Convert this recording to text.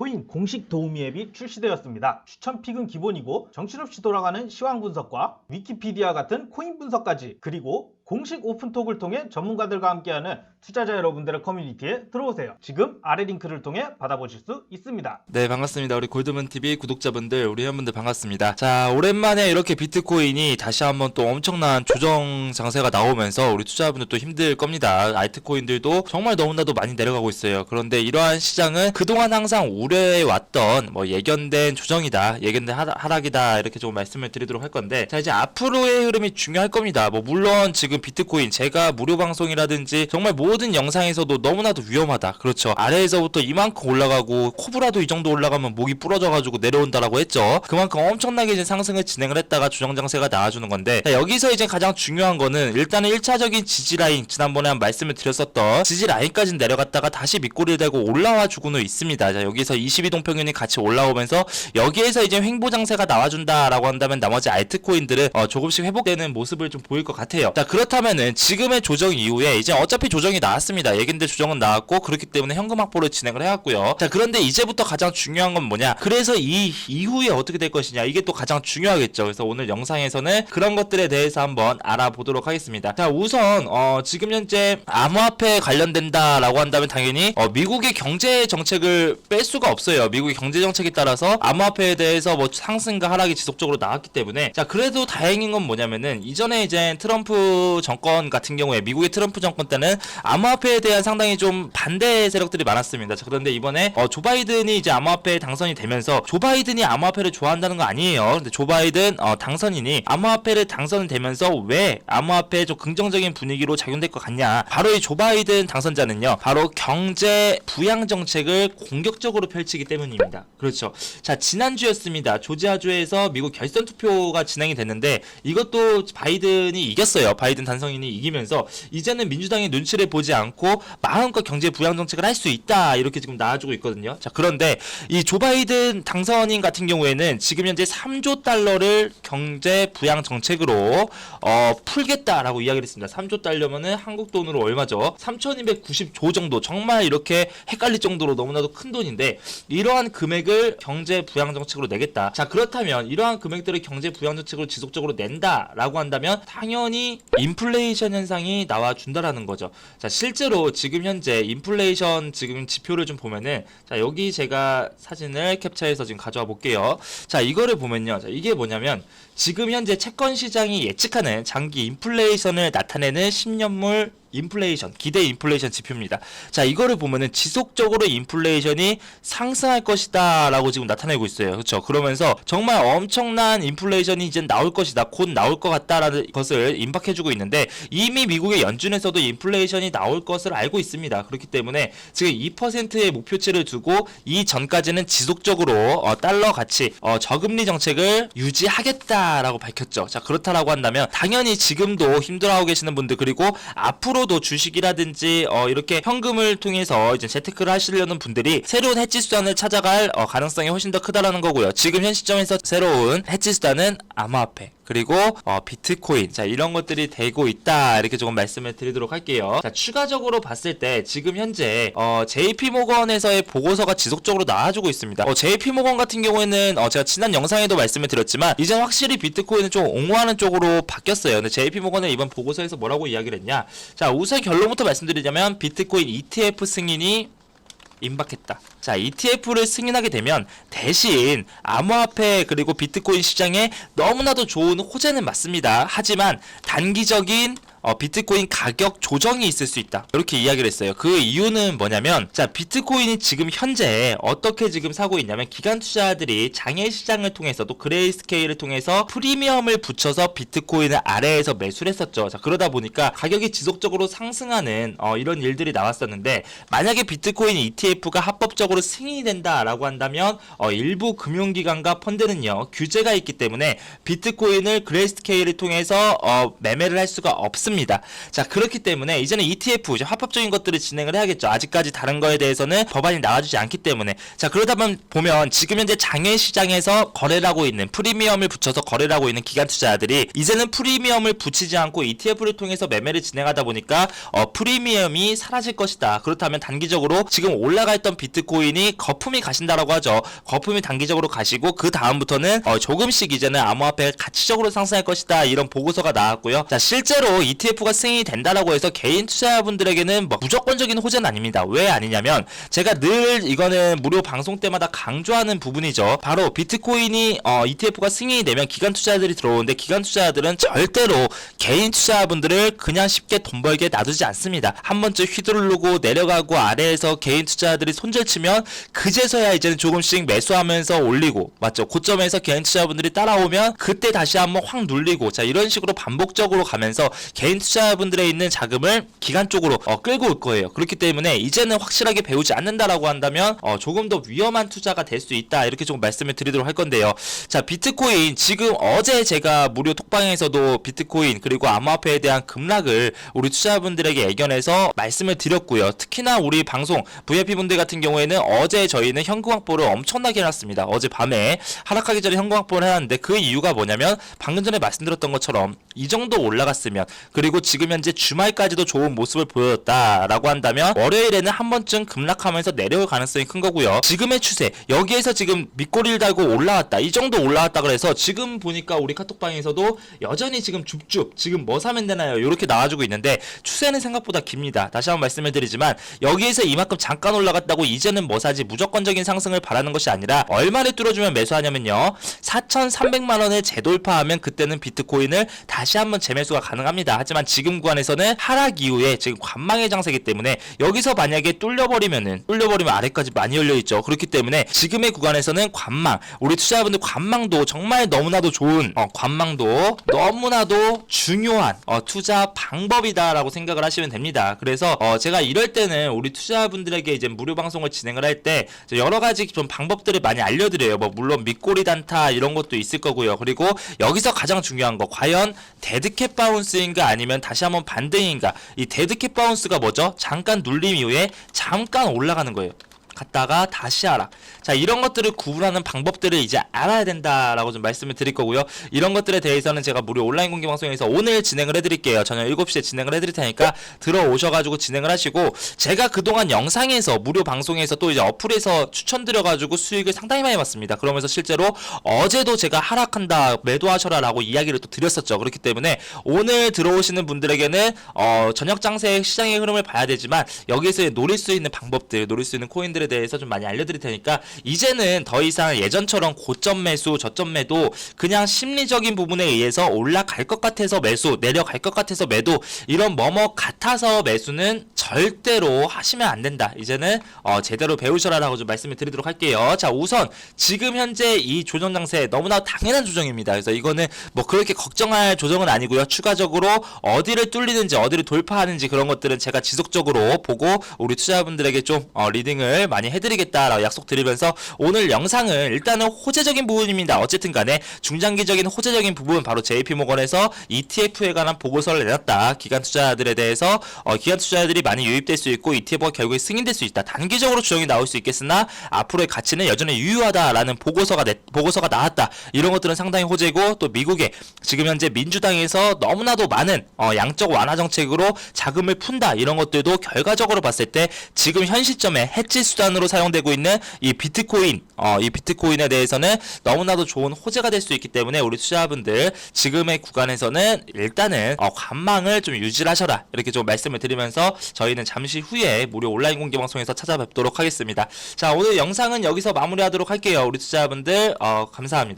코인 공식 도우미 앱이 출시되었습니다. 추천 픽은 기본이고 정신없이 돌아가는 시황 분석과 위키피디아 같은 코인 분석까지 그리고 공식 오픈톡을 통해 전문가들과 함께하는 투자자 여러분들의 커뮤니티에 들어오세요. 지금 아래 링크를 통해 받아보실 수 있습니다. 네 반갑습니다. 우리 골드문 TV 구독자분들 우리 회원분들 반갑습니다. 자 오랜만에 이렇게 비트코인이 다시 한번 또 엄청난 조정 장세가 나오면서 우리 투자자분들 또 힘들 겁니다. 알트코인들도 정말 너무나도 많이 내려가고 있어요. 그런데 이러한 시장은 그동안 항상 우려해 왔던 뭐 예견된 조정이다 예견된 하락- 하락이다 이렇게 좀 말씀을 드리도록 할 건데 자 이제 앞으로의 흐름이 중요할 겁니다. 뭐 물론 지금 비트코인 제가 무료 방송이라든지 정말 모든 영상에서도 너무나도 위험하다. 그렇죠. 아래에서부터 이만큼 올라가고 코브라도 이 정도 올라가면 목이 부러져가지고 내려온다라고 했죠. 그만큼 엄청나게 이제 상승을 진행을 했다가 조정 장세가 나와주는 건데 자, 여기서 이제 가장 중요한 거는 일단은 1차적인 지지 라인 지난번에 한 말씀을 드렸었던 지지 라인까지 내려갔다가 다시 밑꼬리를 대고 올라와 주고는 있습니다. 자 여기서 22동 평균이 같이 올라오면서 여기에서 이제 횡보 장세가 나와준다라고 한다면 나머지 알트코인들은 어, 조금씩 회복되는 모습을 좀 보일 것 같아요. 자 그렇 다면은 지금의 조정 이후에 이제 어차피 조정이 나왔습니다. 예견대 조정은 나왔고 그렇기 때문에 현금 확보를 진행을 해왔고요. 자 그런데 이제부터 가장 중요한 건 뭐냐? 그래서 이 이후에 어떻게 될 것이냐? 이게 또 가장 중요하겠죠. 그래서 오늘 영상에서는 그런 것들에 대해서 한번 알아보도록 하겠습니다. 자 우선 어, 지금 현재 암호화폐 관련된다라고 한다면 당연히 어, 미국의 경제 정책을 뺄 수가 없어요. 미국의 경제 정책에 따라서 암호화폐에 대해서 뭐 상승과 하락이 지속적으로 나왔기 때문에. 자 그래도 다행인 건 뭐냐면은 이전에 이제 트럼프 정권 같은 경우에 미국의 트럼프 정권 때는 암호화폐에 대한 상당히 좀 반대 세력들이 많았습니다. 자, 그런데 이번에 어, 조 바이든이 이제 암호화폐 당선이 되면서 조 바이든이 암호화폐를 좋아한다는 거 아니에요. 근데 조 바이든 어, 당선인이 암호화폐를 당선되면서 왜 암호화폐에 좀 긍정적인 분위기로 작용될 것 같냐? 바로 이 조 바이든 당선자는요. 바로 경제 부양 정책을 공격적으로 펼치기 때문입니다. 그렇죠. 자, 지난주였습니다. 조지아주에서 미국 결선 투표가 진행이 됐는데 이것도 바이든이 이겼어요. 바이든 단성인이 이기면서 이제는 민주당의 눈치를 보지 않고 마음껏 경제 부양 정책을 할 수 있다 이렇게 지금 나와주고 있거든요. 자 그런데 이 조 바이든 당선인 같은 경우에는 지금 현재 3조 달러를 경제 부양 정책으로 어, 풀겠다라고 이야기를 했습니다. 3조 달러면은 한국 돈으로 얼마죠? 3,290조 정도 정말 이렇게 헷갈릴 정도로 너무나도 큰 돈인데 이러한 금액을 경제 부양 정책으로 내겠다. 자 그렇다면 이러한 금액들을 경제 부양 정책으로 지속적으로 낸다라고 한다면 당연히 인플레이션 현상이 나와 준다라는 거죠. 자 실제로 지금 현재 인플레이션 지금 지표를 좀 보면은 자 여기 제가 사진을 캡처해서 지금 가져와 볼게요. 자 이거를 보면요. 자 이게 뭐냐면 지금 현재 채권 시장이 예측하는 장기 인플레이션을 나타내는 10년물 인플레이션, 기대 인플레이션 지표입니다. 자, 이거를 보면은 지속적으로 인플레이션이 상승할 것이다 라고 지금 나타내고 있어요. 그렇죠? 그러면서 정말 엄청난 인플레이션이 이제 나올 것이다. 곧 나올 것 같다라는 것을 임박해 주고 있는데 이미 미국의 연준에서도 인플레이션이 나올 것을 알고 있습니다. 그렇기 때문에 지금 2%의 목표치를 두고 이 전까지는 지속적으로 어, 달러 가치 어, 저금리 정책을 유지하겠다라고 밝혔죠. 자, 그렇다라고 한다면 당연히 지금도 힘들어하고 계시는 분들 그리고 앞으로 도 주식이라든지 어, 이렇게 현금을 통해서 이제 재테크를 하시려는 분들이 새로운 해지 수단을 찾아갈 어, 가능성이 훨씬 더 크다라는 거고요. 지금 현 시점에서 새로운 해지 수단은 암호화폐 그리고 어, 비트코인 자 이런 것들이 되고 있다 이렇게 조금 말씀을 드리도록 할게요. 자 추가적으로 봤을 때 지금 현재 어, JP 모건에서의 보고서가 지속적으로 나와주고 있습니다. 어, JP 모건 같은 경우에는 어, 제가 지난 영상에도 말씀을 드렸지만 이제 확실히 비트코인은 좀 옹호하는 쪽으로 바뀌었어요. 근데 JP 모건은 이번 보고서에서 뭐라고 이야기를 했냐? 자 우선 결론부터 말씀드리자면 비트코인 ETF 승인이 임박했다. 자, ETF를 승인하게 되면 대신 암호화폐 그리고 비트코인 시장에 너무나도 좋은 호재는 맞습니다. 하지만 단기적인 어, 비트코인 가격 조정이 있을 수 있다. 이렇게 이야기를 했어요. 그 이유는 뭐냐면, 자, 비트코인이 지금 현재 어떻게 지금 사고 있냐면, 기관 투자자들이 장애 시장을 통해서 또 그레이스케일을 통해서 프리미엄을 붙여서 비트코인을 아래에서 매수를 했었죠. 자, 그러다 보니까 가격이 지속적으로 상승하는 어, 이런 일들이 나왔었는데, 만약에 비트코인 ETF가 합법적으로 승인이 된다라고 한다면, 어, 일부 금융기관과 펀드는요, 규제가 있기 때문에 비트코인을 그레이스케일을 통해서 어, 매매를 할 수가 없습니다. 없습니다. 자 그렇기 때문에 이제는 ETF 이제 합법적인 것들을 진행을 해야겠죠. 아직까지 다른 거에 대해서는 법안이 나와주지 않기 때문에 자 그러다 보면 지금 현재 장외 시장에서 거래를 하고 있는 프리미엄을 붙여서 거래를 하고 있는 기관 투자자들이 이제는 프리미엄을 붙이지 않고 ETF를 통해서 매매를 진행하다 보니까 어, 프리미엄이 사라질 것이다. 그렇다면 단기적으로 지금 올라가 있던 비트코인이 거품이 가신다라고 하죠. 거품이 단기적으로 가시고 그 다음부터는 어, 조금씩 이제는 암호화폐가 가치적으로 상승할 것이다. 이런 보고서가 나왔고요. 자 실제로 ETF가 승인이 된다라고 해서 개인 투자자분들에게는 뭐 무조건적인 호재는 아닙니다. 왜 아니냐면 제가 늘 이거는 무료 방송 때마다 강조하는 부분이죠. 바로 비트코인이 어, ETF가 승인이 되면 기관 투자자들이 들어오는데 기관 투자자들은 절대로 개인 투자자분들을 그냥 쉽게 돈 벌게 놔두지 않습니다. 한 번쯤 휘두르고 내려가고 아래에서 개인 투자자들이 손절치면 그제서야 이제는 조금씩 매수하면서 올리고 맞죠? 고점에서 개인 투자자분들이 따라오면 그때 다시 한번 확 눌리고 자 이런 식으로 반복적으로 가면서 개인 투자자분들의 있는 자금을 기관 쪽으로 어, 끌고 올 거예요. 그렇기 때문에 이제는 확실하게 배우지 않는다라고 한다면 어, 조금 더 위험한 투자가 될 수 있다 이렇게 좀 말씀을 드리도록 할 건데요. 자 비트코인 지금 어제 제가 무료 톡방에서도 비트코인 그리고 암호화폐에 대한 급락을 우리 투자자분들에게 애견해서 말씀을 드렸고요. 특히나 우리 방송 VIP 분들 같은 경우에는 어제 저희는 현금 확보를 엄청나게 해놨습니다. 어제 밤에 하락하기 전에 현금 확보를 해놨는데 그 이유가 뭐냐면 방금 전에 말씀드렸던 것처럼 이 정도 올라갔으면 그 리고 지금 현재 주말까지도 좋은 모습을 보였다라고 한다면 월요일에는 한 번쯤 급락하면서 내려올 가능성이 큰 거고요. 지금의 추세 여기에서 지금 밑꼬리를 달고 올라왔다 이 정도 올라왔다 그래서 지금 보니까 우리 카톡방에서도 여전히 지금 줍줍 지금 뭐 사면 되나요 이렇게 나와주고 있는데 추세는 생각보다 깁니다. 다시 한번 말씀을 드리지만 여기에서 이만큼 잠깐 올라갔다고 이제는 뭐 사지 무조건적인 상승을 바라는 것이 아니라 얼마를 뚫어주면 매수하냐면요 4,300만 원을 재돌파하면 그때는 비트코인을 다시 한번 재매수가 가능합니다. 하지만 지금 구간에서는 하락 이후에 지금 관망의 장세기 때문에 여기서 만약에 뚫려버리면은 뚫려버리면 아래까지 많이 열려 있죠. 그렇기 때문에 지금의 구간에서는 관망 우리 투자자분들 관망도 정말 너무나도 좋은 어, 관망도 너무나도 중요한 어, 투자 방법이다라고 생각을 하시면 됩니다. 그래서 어, 제가 이럴 때는 우리 투자자분들에게 이제 무료 방송을 진행을 할 때 여러 가지 좀 방법들을 많이 알려드려요. 뭐 물론 밑꼬리 단타 이런 것도 있을 거고요. 그리고 여기서 가장 중요한 거 과연 데드캣 바운스인가 아니 면 다시 한번 반등인가 이 데드캣 바운스가 뭐죠? 잠깐 눌림 이후에 잠깐 올라가는 거예요. 갔다가 다시 하락. 자, 이런 것들을 구분하는 방법들을 이제 알아야 된다라고 좀 말씀을 드릴 거고요. 이런 것들에 대해서는 제가 무료 온라인 공개 방송에서 오늘 진행을 해드릴게요. 저녁 7시에 진행을 해드릴 테니까 들어오셔가지고 진행을 하시고 제가 그동안 영상에서 무료 방송에서 또 이제 어플에서 추천드려가지고 수익을 상당히 많이 봤습니다. 그러면서 실제로 어제도 제가 하락한다 매도하셔라라고 이야기를 또 드렸었죠. 그렇기 때문에 오늘 들어오시는 분들에게는 어, 저녁 장세 시장의 흐름을 봐야 되지만 여기서 노릴 수 있는 방법들, 노릴 수 있는 코인들에 대해서 좀 많이 알려드릴 테니까 이제는 더 이상 예전처럼 고점 매수, 저점 매도 그냥 심리적인 부분에 의해서 올라갈 것 같아서 매수, 내려갈 것 같아서 매도 이런 뭐뭐 같아서 매수는 절대로 하시면 안 된다. 이제는 어, 제대로 배우셔라라고 좀 말씀을 드리도록 할게요. 자, 우선 지금 현재 이 조정 장세 너무나 당연한 조정입니다. 그래서 이거는 뭐 그렇게 걱정할 조정은 아니고요. 추가적으로 어디를 뚫리는지 어디를 돌파하는지 그런 것들은 제가 지속적으로 보고 우리 투자분들에게 좀 어, 리딩을 많이 해드리겠다라고 약속드리면서 오늘 영상은 일단은 호재적인 부분입니다. 어쨌든 간에 중장기적인 호재적인 부분 바로 JP모건에서 ETF에 관한 보고서를 내놨다. 기관 투자자들에 대해서 어, 기관 투자자들이 많이 유입될 수 있고 ETF가 결국에 승인될 수 있다. 단기적으로 조정이 나올 수 있겠으나 앞으로의 가치는 여전히 유효하다라는 보고서가 내, 보고서가 나왔다. 이런 것들은 상당히 호재고 또 미국의 지금 현재 민주당에서 너무나도 많은 어, 양적 완화 정책으로 자금을 푼다. 이런 것들도 결과적으로 봤을 때 지금 현 시점에 해지 수단 으로 사용되고 있는 이 비트코인, 어, 이 비트코인에 대해서는 너무나도 좋은 호재가 될 수 있기 때문에 우리 투자자분들 지금의 구간에서는 일단은 어, 관망을 좀 유지하셔라 이렇게 좀 말씀을 드리면서 저희는 잠시 후에 무료 온라인 공개 방송에서 찾아뵙도록 하겠습니다. 자 오늘 영상은 여기서 마무리하도록 할게요. 우리 투자자분들 어, 감사합니다.